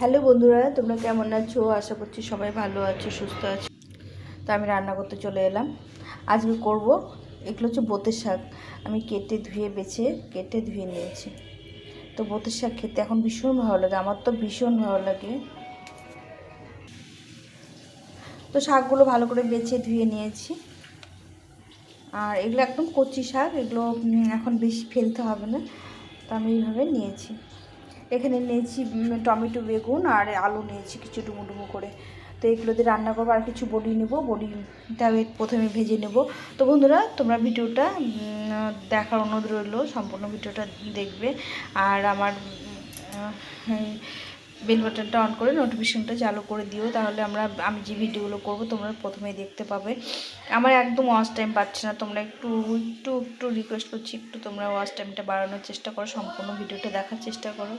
Hello বন্ধুরা, তোমরা কেমন আছো? আশা করছি সবাই ভালো আছো, সুস্থ আছো। তো আমি রান্না করতে চলে এলাম। আজকে করব, এগুলো হচ্ছে বোতের শাক। আমি কেটে ধুয়ে বেছে, কেটে ধুয়ে নিয়েছি। তো বোতের শাক খেতে এখন ভীষণ ভালো লাগে, আমার তো ভীষণ ভালো লাগে। তো শাকগুলো ভালো করে বেছে ধুয়ে নিয়েছি। আর এগুলো একদম কচি শাক, এগুলো এখন বেশি ফেলতে হবে না। তো আমি এইভাবে নিয়েছি। এখানে নিয়েছি টমেটো, বেগুন আর আলু নিয়েছি কিছু ডুমো ডুমো করে। তো এগুলো দিয়ে রান্না করব আর কিছু বড়ি নেব। বড়িটা আমি প্রথমে ভেজে নেব। তো বন্ধুরা, তোমরা ভিডিওটা দেখার অনুরোধ রইল, সম্পূর্ণ ভিডিওটা দেখবে। আর আমার বেল বাটনটা অন করে নোটিফিকেশনটা চালু করে দিও, তাহলে আমরা, আমি যে ভিডিওগুলো করব তোমরা প্রথমেই দেখতে পাবে। আমার একদম ওয়াচ টাইম পাচ্ছে না, তোমরা একটু একটু একটু রিকোয়েস্ট করছি, একটু তোমরা ওয়াচ টাইমটা বাড়ানোর চেষ্টা করো, সম্পূর্ণ ভিডিওটা দেখার চেষ্টা করো।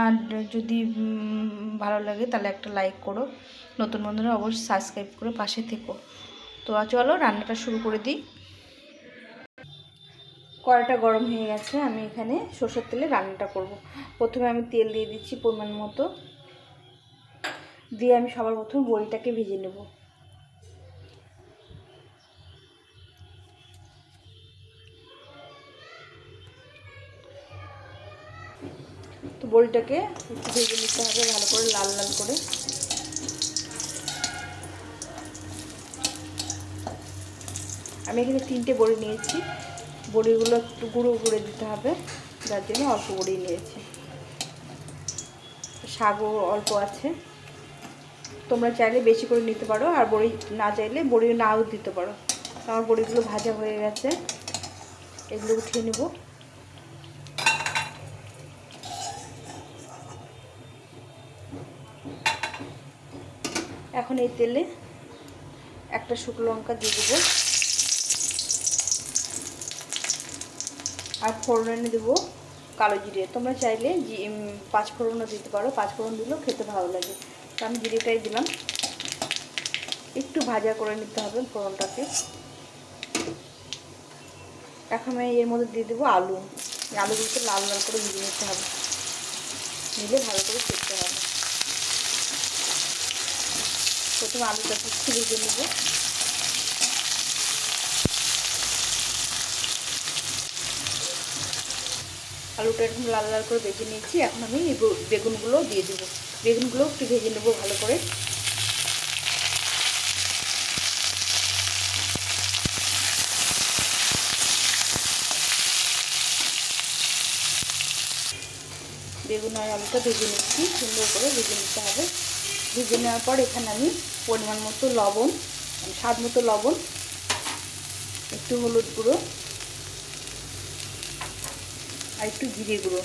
আর যদি ভালো লাগে তাহলে একটা লাইক করো। নতুন বন্ধুরা অবশ্যই সাবস্ক্রাইব করে পাশে থেকো। তো চলো, রান্নাটা শুরু করে দিই। কড়াটা গরম হয়ে গেছে, আমি এখানে সর্ষের তেলে রান্নাটা করব। প্রথমে আমি তেল দিয়ে দিচ্ছি পরিমাণ মতো। দিয়ে আমি সবার প্রথমে বড়িটাকে ভেজে নেব। তো বড়িটাকে ভেজে নিতে হবে, ভালো করে লাল লাল করে। আমি এখানে তিনটে বড়ি নিয়েছি। বড়িগুলো একটু গুঁড়ো করে দিতে হবে, যার জন্য অল্প বড়ি নিয়েছি। শাকও অল্প আছে। তোমরা চাইলে বেশি করে নিতে পারো, আর বড়ি না চাইলে বড়ি নাও দিতে পারো। আমার বড়িগুলো ভাজা হয়ে গেছে। এগুলো উঠিয়ে নেব। এখন এই তেলে একটা শুকনো লঙ্কা দিয়ে দেবো। আর ফোড়নে দেবো কালো জিরে। তোমরা চাইলে জি পাঁচ ফোড়নও দিতে পারো। পাঁচ ফোড়ন দিলেও খেতে ভালো লাগে। তো আমি জিরেটাই দিলাম। একটু ভাজা করে নিতে হবে ফোড়নটাকে। এখন আমি এর মধ্যে দিয়ে দেবো আলু। আলুগুলোকে লাল লাল করে ভেজে নিতে হবে। নিলে ভালো করে খেতে হবে। প্রথমে আলুটাকে একটু ভেজে নেব আলুটা এরকম লাল লাল করে ভেজে নিয়েছি। এখন আমি বেগুনগুলো দিয়ে দেবো। বেগুনগুলো একটু ভেজে নেব ভালো করে। বেগুন আর আলুটা ভেজে নিচ্ছি। সুন্দর করে ভেজে নিতে হবে। ভেজে নেওয়ার পর এখানে আমি পরিমাণ মতো লবণ, স্বাদ মতো লবণ, একটু হলুদ গুঁড়ো আর একটু জিরে গুঁড়ো।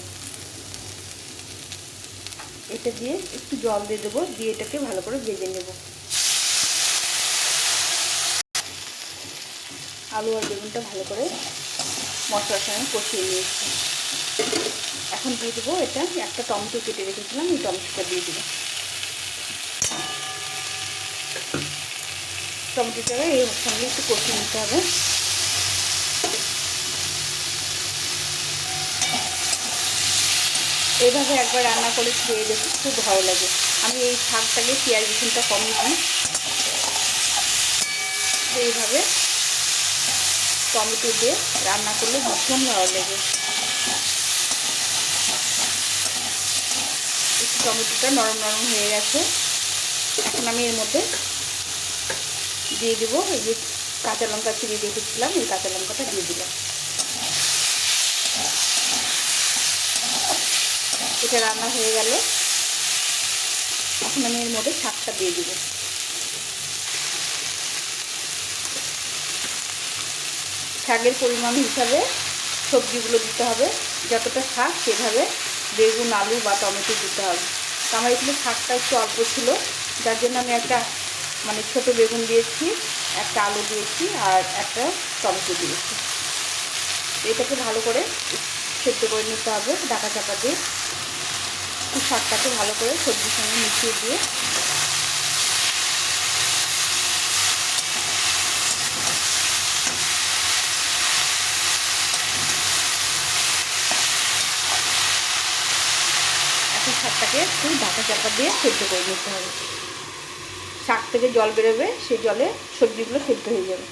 এটা দিয়ে একটু জল দিয়ে দেবো, দিয়ে এটাকে ভালো করে ভেজে নেব। আলু আর বেগুনটা ভালো করে মশলার সঙ্গে কষিয়ে নিয়েছি। এখন দিয়ে দেবো এটা, একটা টমেটো কেটে রেখেছিলাম, এই টমেটোটা দিয়ে দেবো। টমেটোটাকে এর সঙ্গে একটু কষিয়ে নিতে হবে। এইভাবে একবার রান্না করে খেয়ে দেখি খুব ভালো লাগে। আমি এই শাকটাকে পেঁয়াজ রসুনটা কমই দিই এইভাবে টমেটো দিয়ে রান্না করলে ভীষণ ভালো লাগে। একটু টমেটোটা নরম নরম হয়ে গেছে। এখন আমি এর মধ্যে দিয়ে দেবো, এই যে কাঁচা লঙ্কা চিড়ে রেখেছিলাম, এই কাঁচা লঙ্কাটা দিয়ে দিলাম। এটা রান্না হয়ে গেল এখন আমি এর মধ্যে শাকটা দিয়ে দিব। শাকের পরিমাণ হিসাবে সবজিগুলো দিতে হবে, যতটা শাক সেভাবে বেগুন, আলু বা টমেটো দিতে হবে। তো আমার এখানে শাকটা একটু অল্প ছিল, যার জন্য আমি একটা মানে ছোট বেগুন দিয়েছি, একটা আলু দিয়েছি আর একটা টমেটো দিয়েছি। এটাকে ভালো করে সেদ্ধ করে নিতে হবে, ঢাকা চাপা দিয়ে। একটু শাকটাকে ভালো করে সবজির সঙ্গে মিশিয়ে দিয়ে কচি শাকটাকে একটু ঢাকা চাপা দিয়ে সেদ্ধ করে নিতে হবে। শাক থেকে জল বেরোবে, সেই জলে সবজিগুলো সেদ্ধ হয়ে যাবে।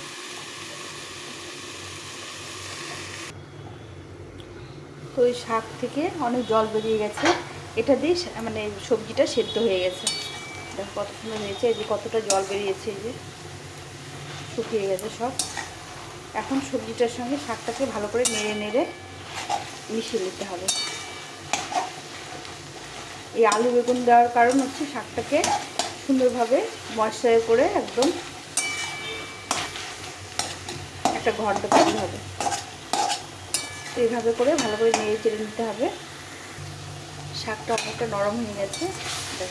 তো ওই শাক থেকে অনেক জল বেরিয়ে গেছে। এটা দিয়ে মানে সবজিটা সেদ্ধ হয়ে গেছে। দেখো কত সুন্দর হয়েছে, এই যে কতটা জল বেরিয়েছে, এই যে শুকিয়ে গেছে সব। এখন সবজিটার সঙ্গে শাকটাকে ভালো করে নেড়ে নেড়ে মিশিয়ে নিতে হবে। এই আলু বেগুন দেওয়ার কারণ হচ্ছে শাকটাকে সুন্দরভাবে মশলা করে একদম একটা ঘণ্টা তৈরি হবে। এইভাবে করে ভালো করে নেড়ে চেড়ে নিতে হবে। শাকটা অনেকটা নরম হয়ে গেছে।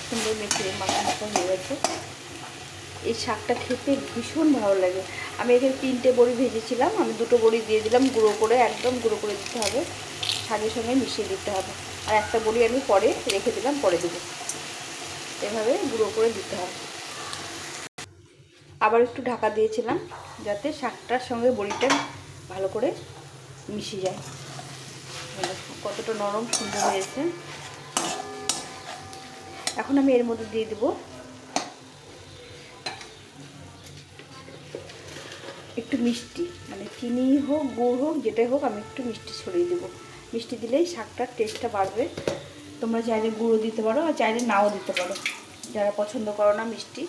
সুন্দর মেখে মাখা মাখা হয়ে গেছে। এই শাকটা খেতে ভীষণ ভালো লাগে। আমি এখানে তিনটে বড়ি ভেজেছিলাম। আমি দুটো বড়ি দিয়ে দিলাম, গুঁড়ো করে, একদম গুঁড়ো করে দিতে হবে। শাকের সঙ্গে মিশিয়ে দিতে হবে। আর একটা বড়ি আমি পরে রেখে দিলাম, পরে দেবো। এভাবে গুঁড়ো করে দিতে হবে। আবার একটু ঢাকা দিয়েছিলাম, যাতে শাকটার সঙ্গে বড়িটা ভালো করে মিশে যায়। কতটা নরম, সুন্দর হয়েছে। এখন আমি এর মধ্যে দিয়ে দেবো একটু মিষ্টি মানে চিনি হোক, গুড় হোক, যেটাই হোক, আমি একটু মিষ্টি ছড়িয়ে দেবো। মিষ্টি দিলেই শাকটার টেস্টটা বাড়বে। তোমরা চাইলে গুঁড়ো দিতে পারো আর চাইলে নাও দিতে পারো। যারা পছন্দ করো না মিষ্টি,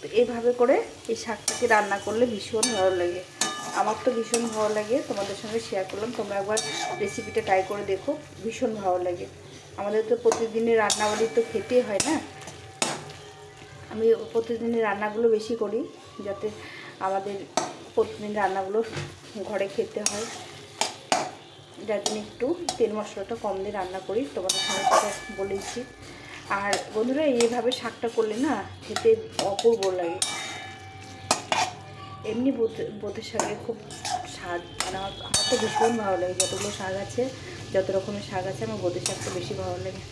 তো এইভাবে করে এই শাকটাকে রান্না করলে ভীষণ ভালো লাগে। আমার তো ভীষণ ভালো লাগে, তোমাদের সঙ্গে শেয়ার করলাম। তোমরা একবার রেসিপিটা ট্রাই করে দেখো, ভীষণ ভালো লাগে। আমাদের তো প্রতিদিনের রান্নাবাড়ি তো খেতেই হয় না। আমি প্রতিদিনের রান্নাগুলো বেশি করি, যাতে আমাদের প্রতিদিন রান্নাগুলো ঘরে খেতে হয়। যার জন্য একটু তেল মশলাটা কম দিয়ে রান্না করি, তোমাদের সঙ্গে বলেছি। আর বন্ধুরা, এইভাবে শাকটা করলে না খেতে অপূর্ব লাগে। এমনি বোতের শাকে খুব স্বাদ মানে আমার তো ভীষণ ভালো লাগে যতগুলো শাক আছে। যত রকমের শাক আছে, আমার বোতের শাকটা বেশি ভালো লাগে।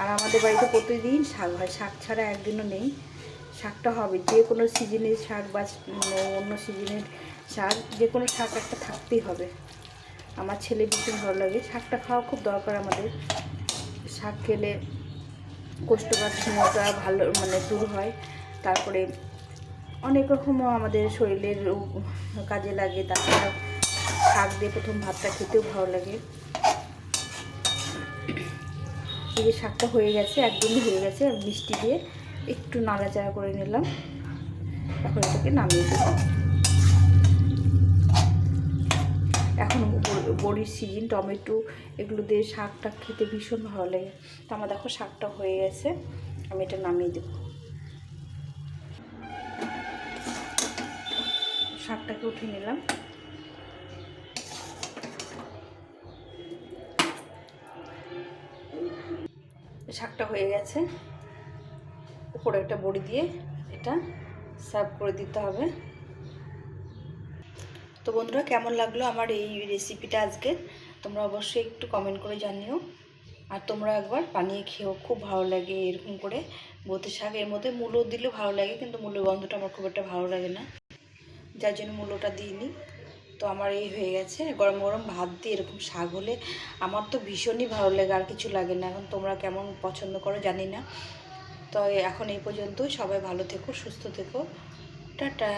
আর আমাদের বাড়িতে প্রতিদিন শাক হয়, শাক ছাড়া একদিনও নেই। শাকটা হবে, যে কোনো সিজনের শাক বা অন্য সিজনের শাক, যে কোনো শাক একটা থাকতেই হবে। আমার ছেলে ভীষণ ভালো লাগে। শাকটা খাওয়া খুব দরকার আমাদের। শাক খেলে কোষ্ঠকাঠিন্যতা ভালো মানে দূর হয়। তারপরে অনেক রকমও আমাদের শরীরের কাজে লাগে তাছাড়া শাক দিয়ে প্রথম ভাতটা খেতেও ভালো লাগে। এই যে শাকটা হয়ে গেছে, একদমই হয়ে গেছে মিষ্টি দিয়ে একটু নাড়াচাড়া করে নিলাম। এখন এটাকে নামিয়ে দেবো। এখন বড়ির সিজন, টমেটো এগুলো দিয়ে শাকটা খেতে ভীষণ ভালো লাগে। তো আমার দেখো শাকটা হয়ে গেছে, আমি এটা নামিয়ে দেবো। শাকটাকে উঠিয়ে নিলাম। শাকটা হয়ে গেছে। উপরে একটা বড়ি দিয়ে এটা সার্ভ করে দিতে হবে। তো বন্ধুরা, কেমন লাগল আমার এই রেসিপিটা আজকে? তোমরা অবশ্যই একটু কমেন্ট করে জানিও। আর তোমরা একবার বানিয়ে খেও, খুব ভালো লাগে এরকম করে। বতে শাক এর মধ্যে মূলো দিলেও ভালো লাগে, কিন্তু মূলের গন্ধটা আমার খুব একটা ভালো লাগে না। যার জন্য মূলোটা দিইনি। তো আমার এই হয়ে গেছে। গরম গরম ভাত দিয়ে এরকম শাক হলে আমার তো ভীষণই ভালো লাগে, আর কিছু লাগে না। এখন তোমরা কেমন পছন্দ করো জানি না। তো এখন এই পর্যন্তই। সবাই ভালো থেকো, সুস্থ থেকো। টাটা।